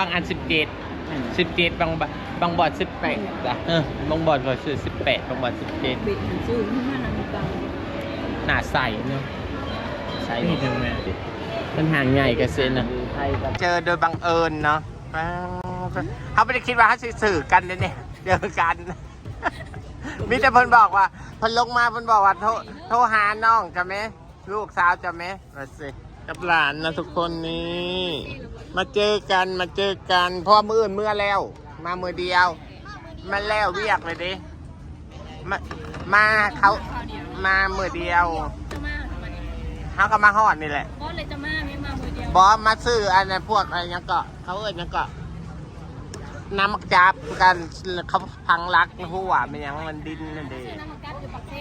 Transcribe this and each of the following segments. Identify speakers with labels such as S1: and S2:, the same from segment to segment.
S1: บางอันสิบเจ็ดสิบเจ็ดบางบบางบอดสิบแปดจ้ะเออบางบอดก็คือสิบแปดบางบอดสิบเจ็ด
S2: บิดซื้อที่ห้านาฬิกา
S1: หน้าใสเนาะใส
S3: นี่ทำไง
S1: มันห่างใหญ่กันเซนนะ
S3: ไทยกับ
S1: เจอโดยบังเอิญเนาะเขาไม่ได้คิดว่าเขาสิสื่อกันเนี่ยเนี่ยเจอกันมีแต่เพิ่นบอกว่าเพิ่นลงมาเพิ่นบอกว่าโทรโทรหาน้องจะไหมลูกสาวจะไหมมาสิ กับหลานนะทุกคนนี้มาเจอกันมาเจอกันเพราะว่ามืออื่นเมื่อแล้ว มามือเดียว มาแล้วเรียกเลยดิมามาเขามามือเดียว
S2: จะมาทำไม
S1: เขาก็มาฮอดนี่แหละ
S2: บอสเลยจะมาไม่มามือเดียว
S1: บอสมาซื้ออันนั้นพวกอะไรยังเกาะเขาเอิญยังเกาะน้ำมักจับกันเขาพังรักหัวมันยังมันดินนั่นเด
S2: ซื้อน้ำมันกัดอยู่ปักเท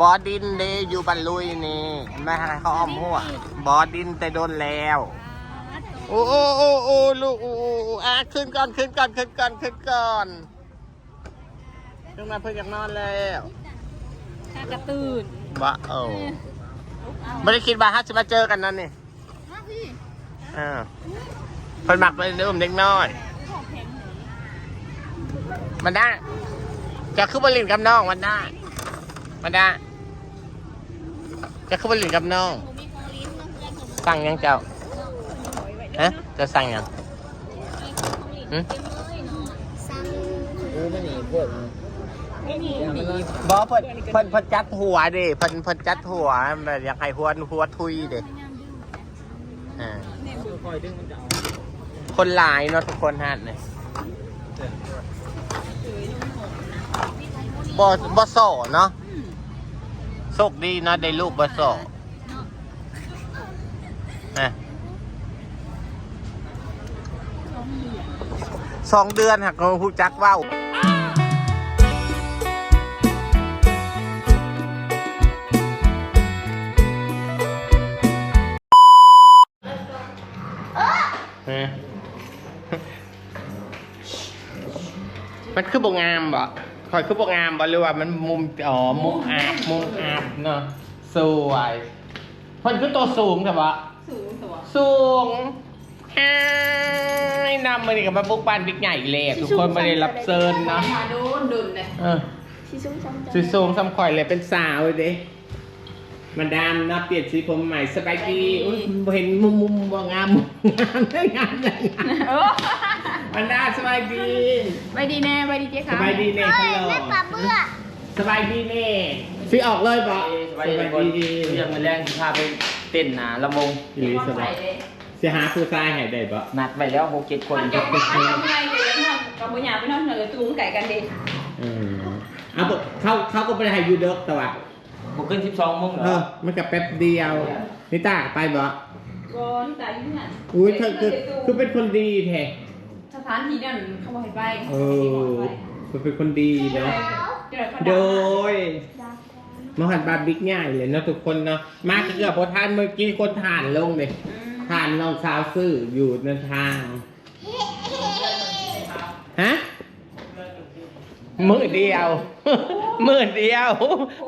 S1: บอสดินเดอยู่บันลุยนี่ไม่ให้เขาอ้อมหัวบอสดินแต่โดนแล้ว โอ้โอ้โอ้โอ้ลูกโอ้โอ้โอ้อะขึ้นก่อนขึ้นก่อนขึ้นก่อนขึ้นก่อนขึ้นมาเพิ่งอยากนอนแล้ว
S2: ข้ากระตื่น
S1: บ้าโอ้ไม่ได้คิดว่าฮัจะมาเจอกันนั่นนี่
S2: มาพี่
S1: อ่าเพิ่นมักไปอุ้มเด็กน้อย
S2: ของแข็งหนู
S1: มันได้จะขึ้นบรินกับน้องมันได้มันได้ จะขึ้นบรินกับน้อง
S2: หนูมีของลิ้นน้องเพื่อนของหนู
S1: สั่งยังเจ้า
S2: ไว้ไว้
S1: ฮะ จะสั่งยัง
S2: มีของลิ้นเต็มเลยเนาะสั่ง
S3: กูไม่หนีพวก
S2: ไม่มี
S3: มัน
S1: บอเพิ่นเพิ่นเพิ่นจัดหัวเดิเพิ่นเพิ่นจัดหัวแบบอยากให้หัวหัวทุยเดิอ่า
S3: คอยดึงมันจะเอา
S1: คนหลายเนาะทุกคนฮะเนี่ยบอบอสอเนาะ โชคดีเนาะได้ลูกบอสอนะสองเดือนหักเขาหูจักเว่าวฮะมันคือบงามบ่ค อยคือบงามบ่หรือว่ามันมุมอ๋อมุมอาบมุมอาบเนาะสวยเพิ่นคือตัวสูงแต่ว่า
S2: สูงตัว
S1: สูงอ้ายนำมานี่กับมาบุกบ้านบิ๊กใหญ่เลยทุกคนไม่ได้รับเชิญเนาะ
S2: มาโดนดุนเลย
S1: เออ
S2: ชิซุ้มซ้ำ
S1: สีสูงซ้ำข่อยเลยเป็นสาวเลยเด้มาดามนะเปลี่ยนสีผมใหม่สบายดีอุ้ยบ่เห็นมุมมุมบ่งามมุมงามได้งามได้งาม
S2: เออ
S1: มันดาสบายดี
S2: ไปดีแน่ไปดีเจ๊
S1: ส
S2: ค่ะ
S1: บายดีเน่ฮัลโหลสบายดีเน่สิออกเลยบ่
S3: สบายดีคนเรียกมาแรงพาไปเต้นหนาละมง
S1: อีหลีสบายสิหาผู้ชายให้ได้บ่
S3: นัดไปแล้วหกเจ็ดคน
S2: อันเดียวอันเดียวไงเดี๋ยวนะกับบุญญาไปนอนเหนือจูงไก่กันดิ
S1: เออเอาบ่เขาเขาก็บ่ได้ให้อยู่เด้อแต่ว่า
S3: บุกขึ้นสิบสองโมงเหร
S1: เอ
S3: อ
S1: อมันกับแป๊บเดียวนิต้าไปบ่
S2: ก่อนแต่ยุ่งอะ
S1: อุ้ยเธอคือคือเป็นคนดีแท้
S2: ส ถานที่นั่นเขาบอกให้ไป
S1: เออคือเป็นคนดีเนาะโดยมหันบาบิ๊กง่ายเลยเนาะทุกคนเนาะมาเกือบพอทานเมื่อกี้คนทานลงเลยทานน้องสาวซื้ออยู่ในทางฮะมือเดียวมือเดียว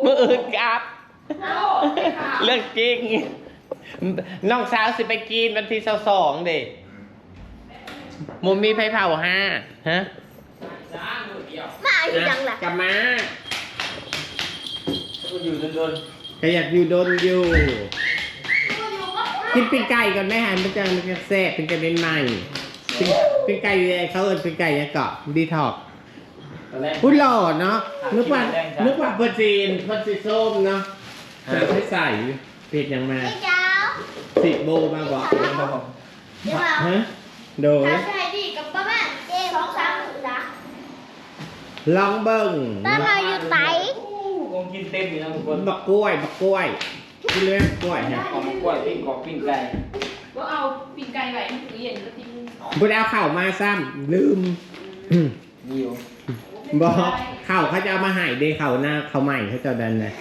S1: มืออื่นกลับเรื่องจริงน้องสาวสิไปกินวันที่สสองเด็ มุมมีไผ่เผาห้าฮะ
S4: มาอยู่ยังล่ะ
S1: กลับมา
S3: กูอยู่โดน
S1: ก็อยากอยู่โดนอยู่กินปิ้งไก่ก่อนไหมฮะมันจะมันจะแซ่บเป็นกระเด็นใหม่ปิ้งปิ้งไก่เขาเอินปิ้งไก่ยังเกาะดีท็อก
S3: ๆตอนแรก
S1: พูดหล่อเนาะนึกว่านึกว่าเปอร์จีนเปอร์ซีส้มเนาะแต่ไม่ใส่เผ็ดยังมา
S4: พี่เจ้า
S1: สิโบมาบอก
S4: เดี๋ยวเรา
S1: ฮะ โดย
S4: ทำใจดีกับป้าแม่สองสามหนึ่งนะ
S1: ลองเบิ้ง
S4: ป้าเราอยู่ไหน
S3: คงกินเต็มอยู่นะทุกคน
S1: บักกล้วยบักกล้วยกินเลยบักกล้วยฮะ
S3: ของกล้วยปิ้งกรอบปิ้งไก่
S2: ก็เอาปีนไก่ไว้ในตู้เย็นแล้วทิ้ง
S1: บุได้เอาข่าวมาซ้ำลืม
S3: มีอยู่
S1: บอกข่าวเขาจะเอามาใหายเดข่าวหน้าเขาใหม่เขาจะดันเลย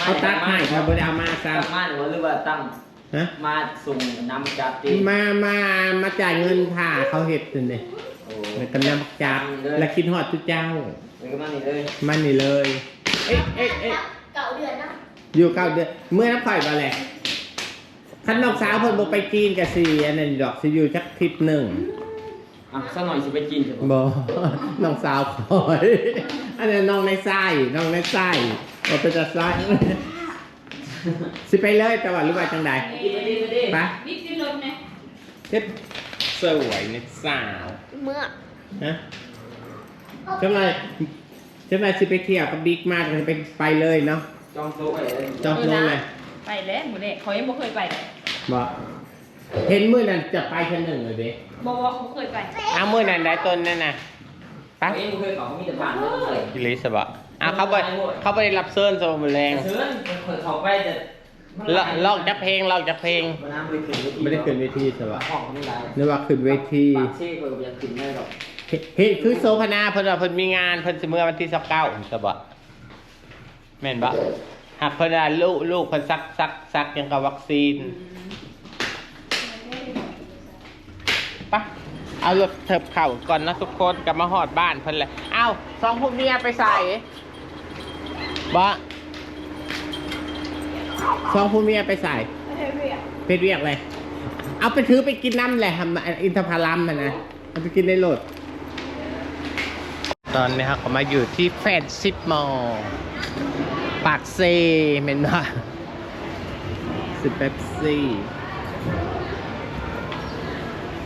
S1: เขาตัดให้เขาบุได้เอามาซ้
S3: ตั้งมาหรือว่าหรือว่าตั้งำ
S1: ฮะ
S3: มาส่งน้ำจับตี
S1: มา มา มาจ่ายเงินค่ะเขาเห็ดนั่นเลย
S3: โอ้
S1: แล้วก็นำจับแล้วคิดฮอดทุกเจ้า
S3: แล้วก็มานี่เลย
S1: มันนี่เลย เอ๊ะเอ๊ะเอ๊ะ
S4: เก่าเดือนนะ
S1: อยู่เก้าเดือนเมื่อน้ำข่อยมาแหละขันนอกสาวเพิ่นบอกไปกินกับสีอันนั้นดอกสิอยู่จักทิศหนึ่ง
S3: อะสักหน่อยสิไปกินเถอะ
S1: บอน้องสาวคอย อันนี้น้องในไส้น้องในไส้เราเป็นจะไส้ สิไปเลยแต่ว่ารู้ว่าจังใด
S3: กินไปดิไปดิ
S1: ไป
S2: นิดนิดรถไหม
S1: เฮ็ดสวยในสาว
S4: เมื่อ
S1: ฮะใช่ไหมใช่ไหมสิไปเที่ยวกับบิ๊กมากเลยไปไปเลยเนาะ
S3: จองโต๊ะไว้เลย
S1: จองลงเลย
S2: ไปแล้วหมูเด็กเขายังบ่เคยไปเลย
S1: บอกเห็นมื่อนั้นจะไปชั้นหนึ่งเลยดิ
S2: บอกว่าเขาเคยไป
S1: อ้าวมื่อนั้นได้ต้นนั่นน่ะไป
S3: เขาเองเคยเขาเขามีแต่ผ่านเลย
S1: กิลิสบะอ้าว เขาไปเขาไปรับเซิร์นโซมแรง
S3: เชิญเคยเขาไปแต่
S1: ลอกลอกจากเพลงลอกจากเพลง
S3: วันนั้นไปขึ้นเวที
S1: ไม่ได้ขึ้นเวทีใช่ปะ
S3: ห้องไม่ได้
S1: นึกว่าขึ้นเวที
S3: ปากเช่ก็ยังขึ้นได้หรอก
S1: เฮ้ยคือโซพนาเพิ่นว่าเพิ่นมีงานเพิ่นสิเมื่อวันที่29ใช่ปะแม่นปะหากเพิ่นว่าลูกลูกเพิ่นซักซักซักยังกับวัคซีนปะเอารถเถิบเข่าก่อนนะทุกคนกลับมาหอดบ้านเพิ่นเลยเอ้าสองพวกเมียไปใส่ บะสองพวกเมียไปใส่เป็นเรียกเลย เอาไปถือไปกินน้ำแหละทำอินทผลัมมันนะเอาไปกินในรถตอนนี้ครับก็มาอยู่ที่แฟนซิปมอลปากเซเมนว่าสิบเป๊ปซี่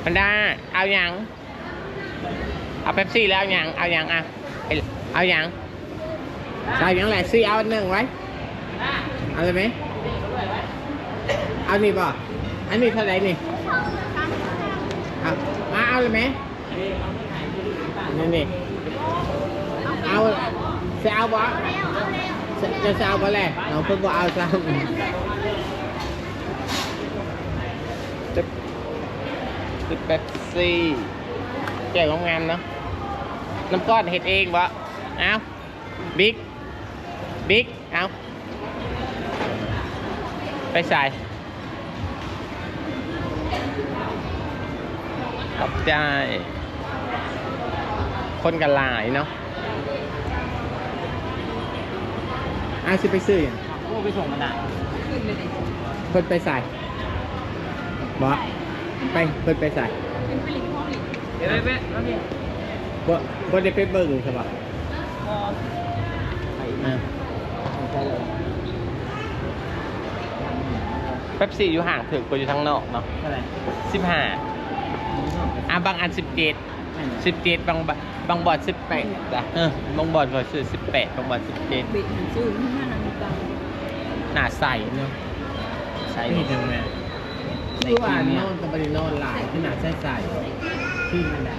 S1: พันดาเอาอยัาง เอาเป๊ปซี่แล้วเอาอยัาง เอาอยัางอะ เอาเอาอยัาง เอาอยังแหละซี่เอาอันหนึ่งไว้เอาเลยไหมเอานี่ป่ะอันนี้เท่าไหร่นี่เอามาเอาเลยไหมนี่นี่เอาจะเอาบ่จะจะเอาบ่แหละเราเพิ่งบ่เอาซ้ำจะจะเป๊ปซี่แจ่วงามๆเนาะน้ำก้อนเห็ดเองบ่เอาบิ๊ก บิ๊ก เอาไปใส่ขอบใจ คนกันหลายเนาะอาสิไปซื้อหยัง
S3: โอ้ไปส่งมันอะ
S2: ขึ้นเลยดิ
S1: เพิ่นไปใส่บอไปเพิ่นไปใส่
S2: ขึ้นไปลิงห้องลิง
S3: เดี๋ยวไปไปแล้วเนี่ย
S1: บ่บ่ได้ไปเบิ่งใช่ปะ
S2: พอ
S1: อ่า
S3: ใช่ เลย
S1: เป๊ปซี่อยู่ห่างถึงกว่าอยู่ทางนอกเนาะ
S3: เท่าไหร่
S1: สิบห้าอะบางอันสิบเจ็ดสิบเจ็ดบางบบางบอดสิบแปดจ้ะเออบางบอดก็ซื้อสิบแปดบางบอดสิบเจ็ด
S2: บิดหนังสือข้างหน้านังตัง
S1: หน้าใสเนาะ
S3: ใช่
S1: นี่ทำไงคือว่านอนกับบริโนอนหลายขนาดใส่ใส่ที่มันได้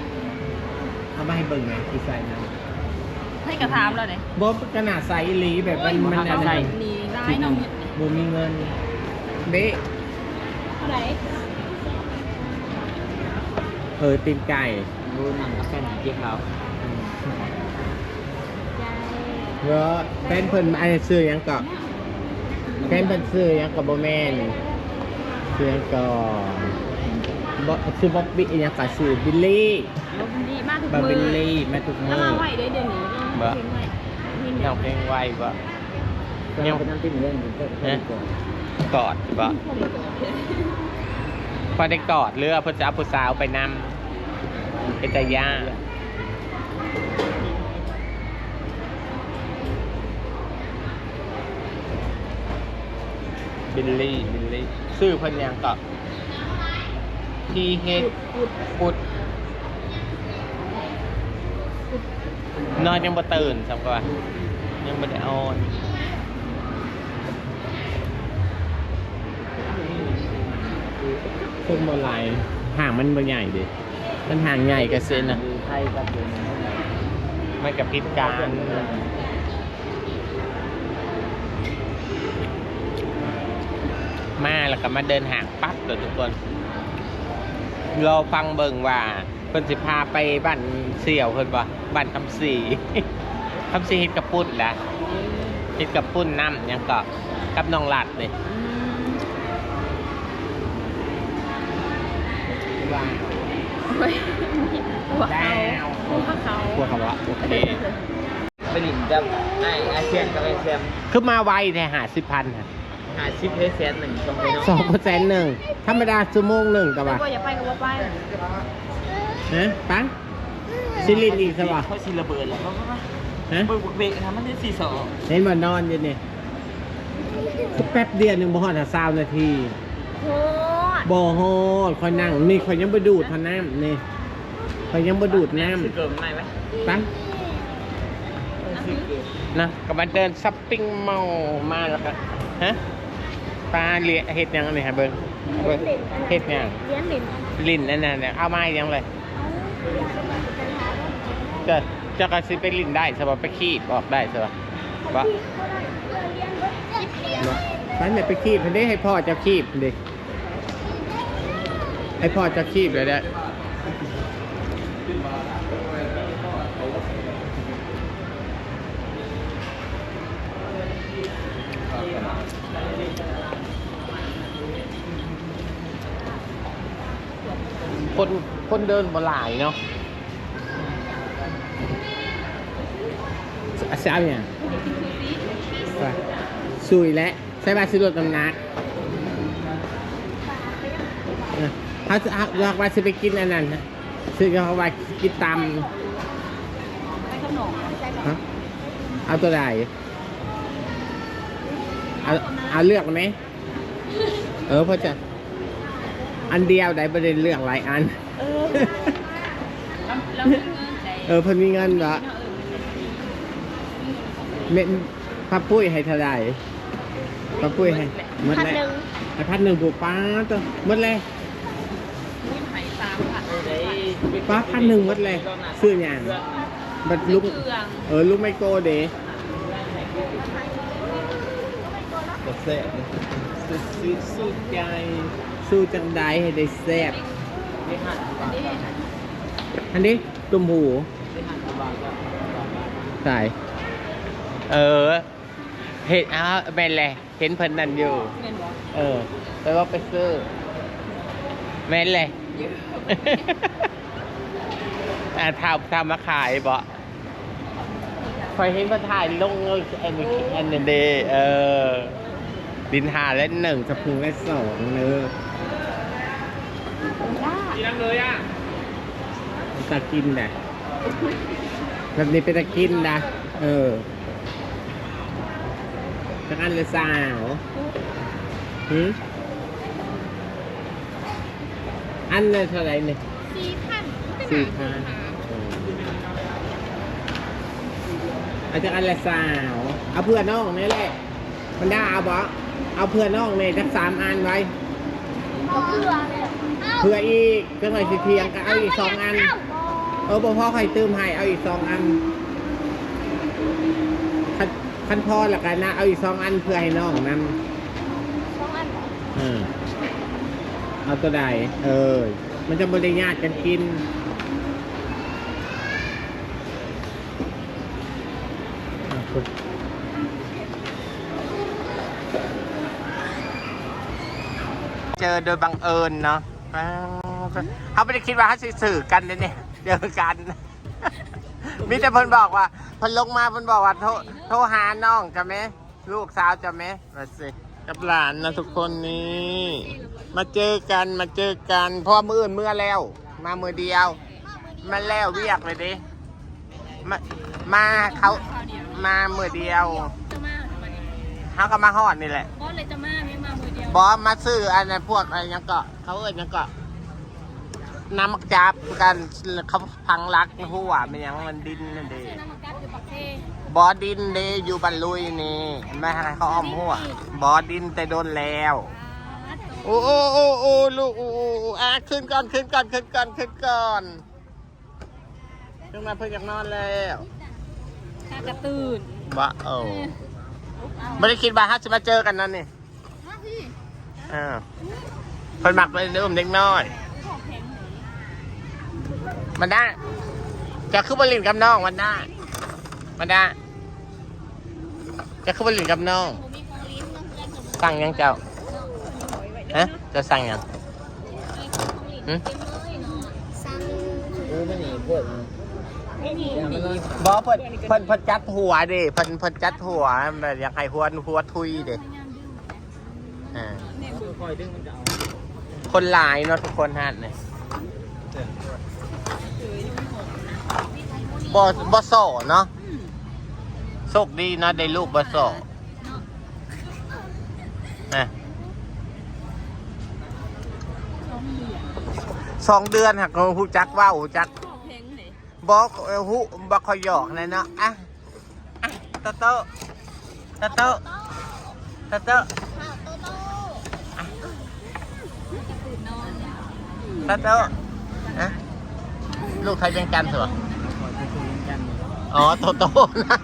S1: เอามาให้เบิ่งไหมที่ใส่นะ
S2: ให้กระทามแล้วเนี่ย
S1: บขนาดใส่อีหลีแบบมันมันอะไร
S2: นี่ร้ายน้องเนี่ย
S1: บูมีเงินเบ๊
S2: เท่าไหร่
S1: เออตีนไก่
S3: ดูหนังกับแฟนหนังเจ๊ขาว
S1: เวอแฟนเพิ่นอันนี้ซื้อหยังก็แฟนเพิ่นซื้อหยังก็บ่แม่นซื้อหยังก็บ่ซื้อบ๊อบบี้อีหยังก็ซื้อบิลลี่
S2: รถดีมากทุก
S1: บา
S2: มื
S1: บิล
S2: อ
S1: ลี่แม่ทุก
S2: ถ้า
S1: มื้อ
S2: มาไหวได้เดี๋ยวนี้
S1: บ่
S2: เพลงไหว
S1: ยังเพลงไวบ่
S3: ยังเป็นน้ำจิ้มเล่นอยู่ก็
S1: กอดบ่พอได้กอดเรือเพิ่นจะเอาผู้สาวไปนำเป็นตาย่าบิลลี่บิลลี่ชื่อเพิ่นหยังก็ทีเฮดปุด นอนยังบ่ตื่นสำก็ว่ายังบ่ได้ออนคนบ่หลายห่างมันบ่ใหญ่เดิมันห่างใหญ่ก็เส้นน่ะ
S3: ไทยกับเดิน
S1: มันกับพิษการมาแล้วก็มาเดินห่างปั๊บเลยทุกคน รอฟังเบิ่งว่า เพิ่นสิพาไปบ้านเสี่ยวเพิ่นบ่บ้านคำศรีคำศรีเฮ็ดกับปุ้นล่ะเฮ็ดกับปุ้นน้ำหยังก็กับน้องหลัดนี่ว้าว
S2: เฮ้ยหัวเขาหัวเขา
S1: พวกเขาว่าโอเค
S3: ไปหลินกับไออาเซียนกับไอแซม
S1: คือมาไวแท้หาสิบพันค่ะ
S3: หาชิปเพสแซนหนึ่งตรงไปเนาะ
S1: สองเปอร์เซ็นต์หนึ่งธรรมดาชั่วโมงหนึ่งกับว่า
S2: ว่าอย่าไปกับว่าไป
S1: ฮะปังซิลินอีกสวะ
S3: เขาชิระเบิดแล้วมามา
S1: ฮะ
S3: เบิกเบรกนะมันได้สี่สอง
S1: เห็นมานอนอยู่นี่ก็แป๊บเดียวหนึ่งบ่ฮอดสาวนาที
S4: โหด
S1: บ่ฮอดคอยนั่งนี่คอยยังบ่ดูดพน้ำนี่คอยยังบ่ดูดน้
S3: คือเกิดใหม่ไหมำ
S1: ปังนะกับมาเดินช้อปปิ้งมอลล์มาแล้วก็ฮะปลาเลียเฮ็ดหยังนี่ฮะเบิ่งเบิ่งเฮ็ดหยัง
S4: เลี้ยงหลิน
S1: ลิ้นนั่นน่ะเนี่ยเอามาอีกยังเลย จะจะกระซิบไปลิ้นได้สบไปคีบออกได้สบปะไปเนี่ยไปคีบพันนี้ให้พ่อจะคีบดิให้พ่อจะคีบเลยได้คน คนเดินบ่หลายเนาะอาเช้าเนี่ยไปสุยแล้วใช่ป่ะซื้อรถกำนักเออเขาจะเอาอยากว่าจะไปกินอันนั้นนะซื้อเขาว่ากินตำ
S2: ไปขนม
S1: ฮะเอาตัวใดเอาเอาเลือกไหมเออเพราะจะ อันเดียวได้ประเด็นเลือกหลายอัน
S2: เออแล้วมีเงินใจ
S1: เออเพิ่นมีเงินเหรอเม็ดพับปุ้ยให้เท่าไหร่พับปุ้ยให้หมด
S4: พัน
S1: เลย
S4: หนึ่ง
S1: ไอ้พัดหนึ่งผูกป้าตัวหมดเลย
S2: มีไผ่สามผัด
S1: ป้าพันหนึ่งหมดเลยซื้ออย่างบัดลุก
S2: เครื่อง
S1: เออลูกไมโกเด๋ก็แซ่บสู้สู้สู้ใจ สู้จังใดให้ได้แซ่บ
S3: ไม่หันบาง
S1: อันนี้ตุ่มหู
S3: ไม่หันบางก็
S1: ใส่เออเห็นอ้าวแม่นแหละเห็นเพิ่นนั่นอยู่
S2: เงินบอก
S1: เออแปลว่าไปซื้อแม่นเลยอ่าทำทำมาขายบ่คอยเห็นมาถ่ายลงอันนี้อันนี้เดเออ ดินหาและหนึ่งสะพุงและสองเนื้อ
S3: ที่นั่งเลยอะ
S1: ตะกินนะแบบนี้เป็นตะกินนะ เออจักอันเลยสาวหืมอันเลยเท่าไหร่เนี่ย
S4: สี่พัน
S1: สี่พันอาจจะอันละสาว เอาเพื่อนน้องนี่แหละมันได้เอาบ่ เอาเพื่อนน้องเนี่ยจักสามอันไว้
S4: เอาเพื่อเลย
S1: เพื่ออีกจังหน่อยสิเทียงก็เอาอีกสองอัน เออบ่พ่อใครตื้มให้เอาอีกสองอันคันคันพอละกันนะเอาอีกสองอันเพื่อให้น้องนั่น
S4: สองอัน
S1: เออเอาตัวใดเออ มันจะบริญาตกันกิน อะคุณ เจอโดยบังเอิญเนาะเขาไม่ได้คิดว่าเขาสิสื่อกันเลยเนี่ยเจอกันมีแต่เพิ่นบอกว่าเพิ่นลงมาเพิ่นบอกว่าโทรโทรหาน้องจะไหมลูกสาวจะไหมมาสิกับหลานนะทุกคนนี้มาเจอกันมาเจอกันเพราะว่ามืออื่นเมื่อแล้ว มามือเดียวมาแล้วเรียกเลยดิมามาเขามามือเดียวเขาก็มาฮอดนี่แหละ
S2: บอสเลยจะมาไม่ม
S1: บอสมาซื้ออันนั้นพวกอะไรยังเกาะเขาเอ่ยยังเกาะน้ำมักจับกันเขาพังรักหัวมันยังมันดินนั่นเอง
S2: น้ำมันกัดอยู่ปักเท
S1: บอสดินเดอยู่บันลุยนี่ไม่ให้เขาอ้อมหัวบอสดินแต่โดนแล้ว โอ้โอ้โอ้โอ้ลูกโอ้โอ้อะขึ้นก่อนขึ้นก่อนขึ้นก่อนขึ้นก่อนขึ้นมาเพิ่งอยากนอนแล้ว
S2: ถ้ากระตื่น
S1: บ้าโอ้ไม่ได้คิดว่าฮัจะมาเจอกันนั่นนี่ อ่าเพิ่นหมักไปเดิมเด็กน้อย มันได้จะขึ้นบรินกับน้องมันได้มันได้จะขึ้นบรินกับน้อง สั่งยังเจ้าฮะจะสั่งยังหึ
S4: สั่ง
S3: โอ้ไม่หนีพวก
S1: บอเพิ่นเพิ่นเพิ่นจัดหัวเดิเพิ่นเพิ่นจัดหัวแบบอยากให้หัวหัวทุยเดิ อ่า
S3: คอยดึงมันจะเอา
S1: คนหลายเนาะทุกคนฮะเนี่ยบอบอโซเนาะโชคดีนะได้ลูกบอโซนะสองเดือนหักเขาหูจักว่าวหูจัก
S2: ชอบเพลงไหน
S1: บอกเออหูบอกคอยหยอกเลยเนาะอะอะโตโตโตโตโตโต
S4: ข้าวโตโโต
S1: โตอะลูกไทยเป็นกันเถอะ
S3: ขอจะคุยกัน
S1: อ๋อโตโตนะ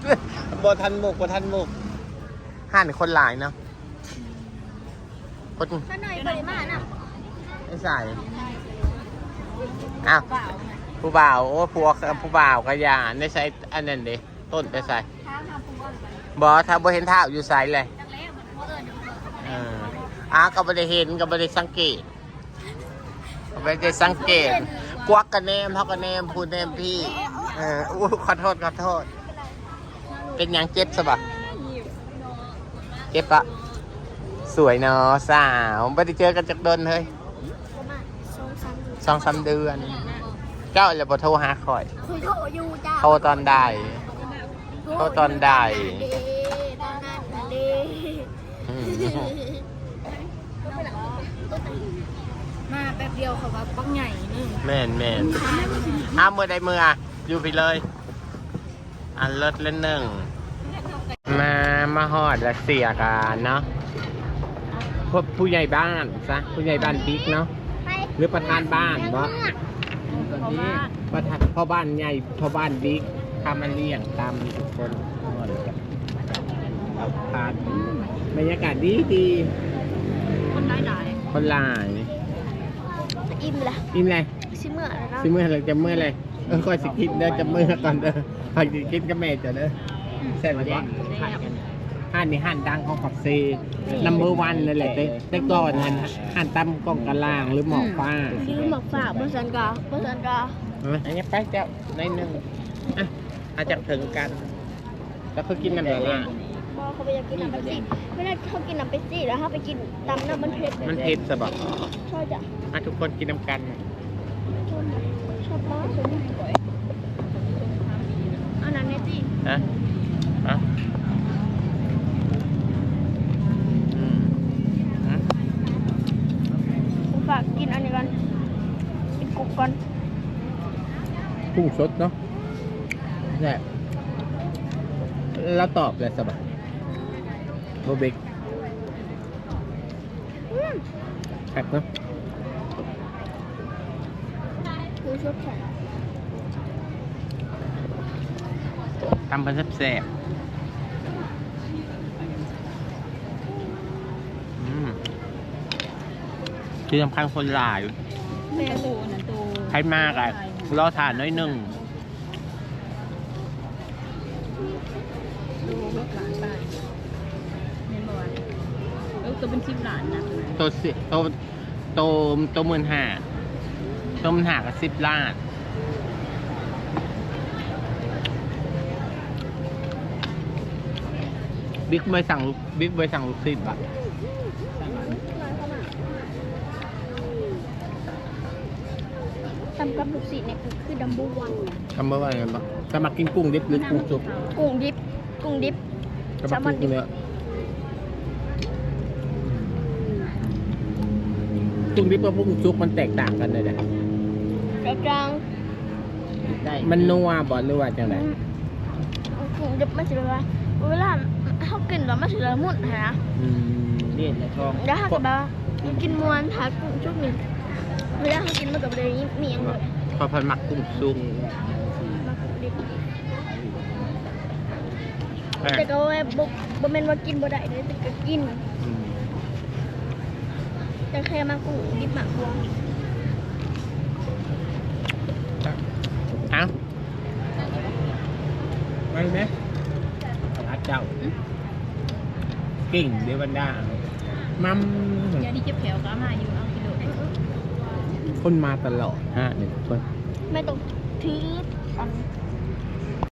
S1: บทันมุกบทันมุกห่านคนหลายเนาะคน
S4: ข้าหน่อยบริมาน่ะ
S1: ไม่ใส่อ้าว
S2: เปล่า
S1: ผู้บ่าวโอ้ผัวผู้บ่าวกระยาได้ใส่อันนั้นเด้ต้นได้ใส่
S4: ท้าทำปูว่าไป
S1: บอถ้าบ่เห็นเท้าอยู่ใส่เลย
S4: จังแล้วมันว่าเออเดี๋ยวเออ
S1: เอออ้าก็ไม่ได้เห็นก็ไม่ได้สังเกตก็ ไม่ได้สังเกต กวักกันแนมเท่ากันแนมพูดแนมพี่ เอออู้ขอโทษขอโทษ เป็นหยังเจ็บสบะเจ็บปะสวยเนาะสาวไม่ได้เจอกันจากโดนเฮ้ย
S4: ประมาณสองสามเดือน
S1: สองสามเดือน เจ้าเลยบ่โทรหาคอย
S4: คุยโทรอยู่จ้า
S1: โทรตอนใดโทรตอนใด
S4: เด้ตอนนั้นน่ะเด้
S1: อืม
S2: มาแป๊บเดียวเขาว่าปักใหญ่นึง
S1: แม่นแม่นอ้าวเมื่อใดเมื่ออยู่ไปเลย อันเลิศเล่นหนึ่ง มามาหอดและเสียกันเนาะพวกผู้ใหญ่บ้านซะผู้ใหญ่บ้านบิ๊กเนาะ
S4: ไป
S1: หรือประธานบ้านวะ
S3: ตอนนี้
S1: ประธานพ่อบ้านใหญ่พ่อบ้านบิ๊กทำมันเลี้ยงตามทุกคนเอาพาดบรรยากาศดีดี
S2: คนหลายหลาย
S1: คนหลาย
S4: อิ่มละ
S1: อิ่มเลย
S4: ชิเมื่อแล้วเนาะ
S1: สิเมื่อเราจะเมื่อเลยเออคอยสิคิดเด้อจะเมื่อก่อนเด้อคอยสิคิดกับแม่จะเด้อใช่ไหมวะห้านนี่ห้านดังของปักซีนัมเบอร์วันนั่นแหละแต่แต่ก่อนนั้นห้านตั้มกล้องกะลางหรือหมอกฟ้า
S4: ซื้อหมกฝากบนสันกาบนสันกา
S1: อันนี้ไปเจ้าในหนึ่งอะอาจจะถึงกัน แล้วเขากินน้ำอะไร
S4: บอเขาไปอยากกินน้ำเป๊ปซี่เวลาเขากินน้ำเป๊ปซี่แล้วเขาไปกินตำน้ำมันเผ็ด
S1: มันเผ็ดสะบัก
S4: ชอบจ้ะ
S1: อะทุกคนกินน้ำกัน
S4: ชอบชอบมากเลยเอาน้ำเนตตี้
S1: นะอะอืมอืม
S4: ผมฝากกินอันนี้ก่อนกินกุ๊กก่อน
S1: กุ้งสดเนาะแซ่บแล้วตอบเลยสบาย โบเบก
S4: อืม
S1: แซ่บเนาะ
S4: คือชอบแข็ง
S1: ทำเป็นแซ่บๆอืมที่สำคัญคนหลาย
S2: แม่โตนั่นโต
S1: ใครมากอะรอทานน้อยหนึ่ง
S2: ดูรถหลานไป ตัวเป็นชิปหลานนะ
S1: ตัวสิตัวตัวตัวหมื่นห้าตัวหมื่นห้ากับสิบล้านบิ๊กไปสั่งลูกบิ๊กไปสั่งลูกศิษย์ปะ
S4: ตำกับลูกศิษย์เนี่ยคือดัมเบิลวัน
S1: ทำเมื่อวานกันปะจะมากินกุ้งดิบหรือกุ้งสุก
S4: กุ้งดิบกุ้งดิบ
S1: จะมากินเนื้อ กุ้งดิบกับกุ้งสุกมันแตกต่างกันเลยนะ
S4: กระจัง
S3: ได้
S1: มันนัวบ่หรือว่าจังได
S4: กุ้งดิบมันจะแบบว่าเวลาเขากินแล้วมันจะละมุนฮะ
S1: อืม
S3: เลี่ยนในทอง
S4: แล้วเขาจะแบบว่ากินมวนทากุ้งชุบหนึ่งเวลาเขากินมันกับเลยมีอย่างเลย
S1: พอพันหมักกุ้งสุก
S4: มากุ้งดิบ
S1: เอ้ย
S4: แต่ก็ว่าบ่บ่แม่นว่ากินบ่ได้เลยแต่ก็กิน
S1: อืม
S4: แต่แค่มากุ้งดิบมากกว่า
S1: เอ้าไปไหมรัดเจ้ากิ่งเดวันด้ามัม
S2: ยาดีเจ็บแผลก็มาอยู่เอากิโลได้
S1: คนมาตลอดฮะเนี่ยทุกคน
S4: ไม่ต้องถืออัน